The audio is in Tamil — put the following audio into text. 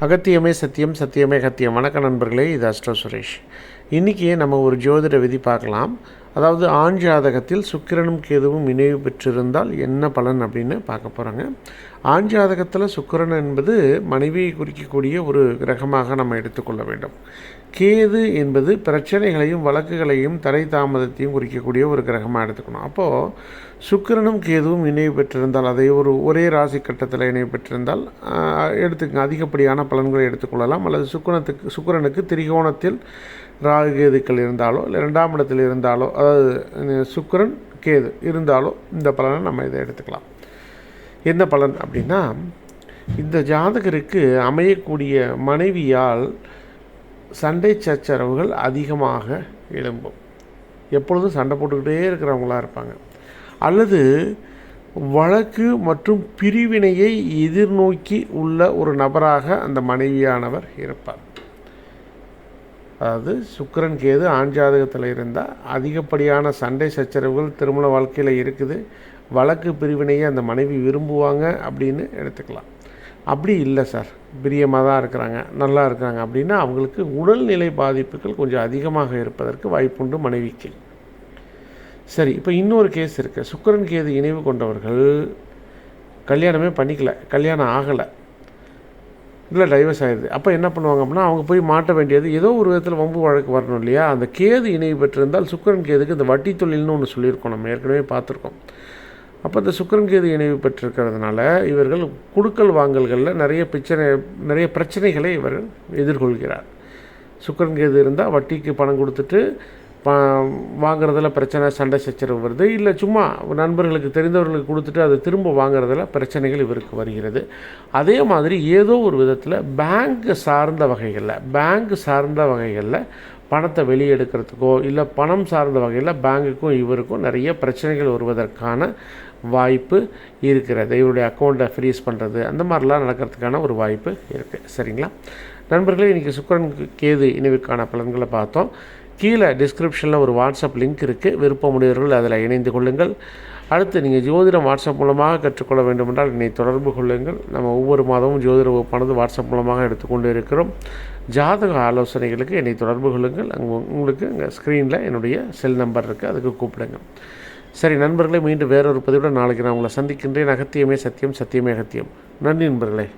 அகத்தியமே சத்தியம் சத்தியமே கத்தியம் வணக்க நண்பர்களே இது அஸ்ட்ரோ சுரேஷ். இன்றைக்கி நம்ம ஒரு ஜோதிட விதி பார்க்கலாம். அதாவது ஆண் ஜாதகத்தில் சுக்கிரனும் கேதுவும் இணைவு பெற்றிருந்தால் என்ன பலன் அப்படின்னு பார்க்க போகிறாங்க ஆண் ஜாதகத்தில் சுக்கிரன் என்பது மனைவியை குறிக்கக்கூடிய ஒரு கிரகமாக நம்ம எடுத்துக்கொள்ள வேண்டும். கேது என்பது பிரச்சனைகளையும் வழக்குகளையும் தடை தாமதத்தையும் குறிக்கக்கூடிய ஒரு கிரகமாக எடுத்துக்கணும். அப்போது சுக்கிரனும் கேதுவும் இணைவு பெற்றிருந்தால் அதை ஒரு ஒரே ராசி கட்டத்தில் இணைவு பெற்றிருந்தால் எடுத்துக்கங்க அதிகப்படியான பலன்களை எடுத்துக்கொள்ளலாம் அல்லது சுக்கிரத்துக்கு சுக்கிரனுக்கு திரிகோணத்தில் ராகு கேதுக்கள் இருந்தாலோ இல்லை ரெண்டாம் இடத்தில் இருந்தாலோ அதாவது சுக்கரன் கேது இருந்தாலோ இந்த பலனை நம்ம இதை எடுத்துக்கலாம். என்ன பலன் அப்படின்னா இந்த ஜாதகருக்கு அமையக்கூடிய மனைவியால் சண்டை சச்சரவுகள் அதிகமாக எழும்பும். எப்பொழுதும் சண்டை போட்டுக்கிட்டே இருக்கிறவங்களா இருப்பாங்க. அல்லது வழக்கு மற்றும் பிரிவினையை எதிர்நோக்கி உள்ள ஒரு நபராக அந்த மனைவியானவர் இருப்பார். அதாவது சுக்கரன் கேது ஆண் ஜாதகத்தில் இருந்தால் அதிகப்படியான சண்டை சச்சரவுகள் திருமண வாழ்க்கையில் இருக்குது. வழக்கு பிரிவினையை அந்த மனைவி விரும்புவாங்க அப்படின்னு எடுத்துக்கலாம். அப்படி இல்லை சார். பிரியமாக தான் இருக்கிறாங்க நல்லா இருக்காங்க அப்படின்னா அவங்களுக்கு உடல்நிலை பாதிப்புகள் கொஞ்சம் அதிகமாக இருப்பதற்கு வாய்ப்புண்டு மனைவிக்கு. சரி இப்போ இன்னொரு கேஸ் இருக்குது சுக்கிரன் கேது இணைவு கொண்டவர்கள் கல்யாணமே பண்ணிக்கல கல்யாணம் ஆகலை. இல்லை டைவர்ஸ் ஆகிடுது அப்போ என்ன பண்ணுவாங்க அப்படின்னா அவங்க போய் மாட்ட வேண்டியது ஏதோ ஒரு விதத்தில் வம்பு வழக்கு வரணும் இல்லையா? அந்த கேது இணைவு பெற்றிருந்தால் சுக்கரன் கேதுக்கு இந்த வட்டி தொழில்னு ஒன்று சொல்லியிருக்கோம். நம்ம ஏற்கனவே பார்த்துருக்கோம். அப்போ இந்த சுக்கரன் கேது இணைவு பெற்றிருக்கிறதுனால இவர்கள் குடுக்கல் வாங்கல்களில் நிறைய பிரச்சனை நிறைய பிரச்சனைகளை இவர்கள் எதிர்கொள்கிறார். சுக்கரன் கேது இருந்தால் வட்டிக்கு பணம் கொடுத்துட்டு வாங்குறதுல பிரச்சனை சண்டை சச்சரவு வருது. இல்லை சும்மா நண்பர்களுக்கு தெரிந்தவர்களுக்கு கொடுத்துட்டு அதை திரும்ப வாங்குறதுல பிரச்சனைகள் இவருக்கு வருகிறது. அதே மாதிரி ஏதோ ஒரு விதத்தில் பேங்க் சார்ந்த வகைகளில் பேங்க் சார்ந்த வகைகளில் பணத்தை வெளியே எடுக்கிறதுக்கோ இல்லை பணம் சார்ந்த வகையில் பேங்குக்கும் இவருக்கும் நிறைய பிரச்சனைகள் வருவதற்கான வாய்ப்பு இருக்கிறது. இவருடைய அக்கௌண்ட்டை ஃப்ரீஸ் பண்ணுறது அந்த மாதிரிலாம் நடக்கிறதுக்கான ஒரு வாய்ப்பு இருக்குது சரிங்களா? நண்பர்களே இன்றைக்கி சுக்கரன் கேது இணைவுக்கான பலன்களை பார்த்தோம். கீழே டிஸ்கிரிப்ஷனில் ஒரு வாட்ஸ்அப் லிங்க் இருக்குது விருப்பமுடையவர்கள் அதில் இணைந்து கொள்ளுங்கள். அடுத்து நீங்கள் ஜோதிடம் வாட்ஸ்அப் மூலமாக கற்றுக்கொள்ள வேண்டுமென்றால் என்னை தொடர்பு கொள்ளுங்கள். நம்ம ஒவ்வொரு மாதமும் ஜோதிட வகுப்பானது வாட்ஸ்அப் மூலமாக எடுத்துக்கொண்டு இருக்கிறோம். ஜாதக ஆலோசனைகளுக்கு என்னை தொடர்பு கொள்ளுங்கள். அங்கே உங்களுக்கு இங்கே ஸ்க்ரீனில் என்னுடைய செல் நம்பர் இருக்குது அதுக்கு கூப்பிடுங்க. சரி நண்பர்களே மீண்டும் வேறொரு பதிவுடன் நாளைக்கு நான் உங்களை சந்திக்கின்றேன். அகத்தியமே சத்தியம் சத்தியமே அகத்தியம். நன்றி நண்பர்களே.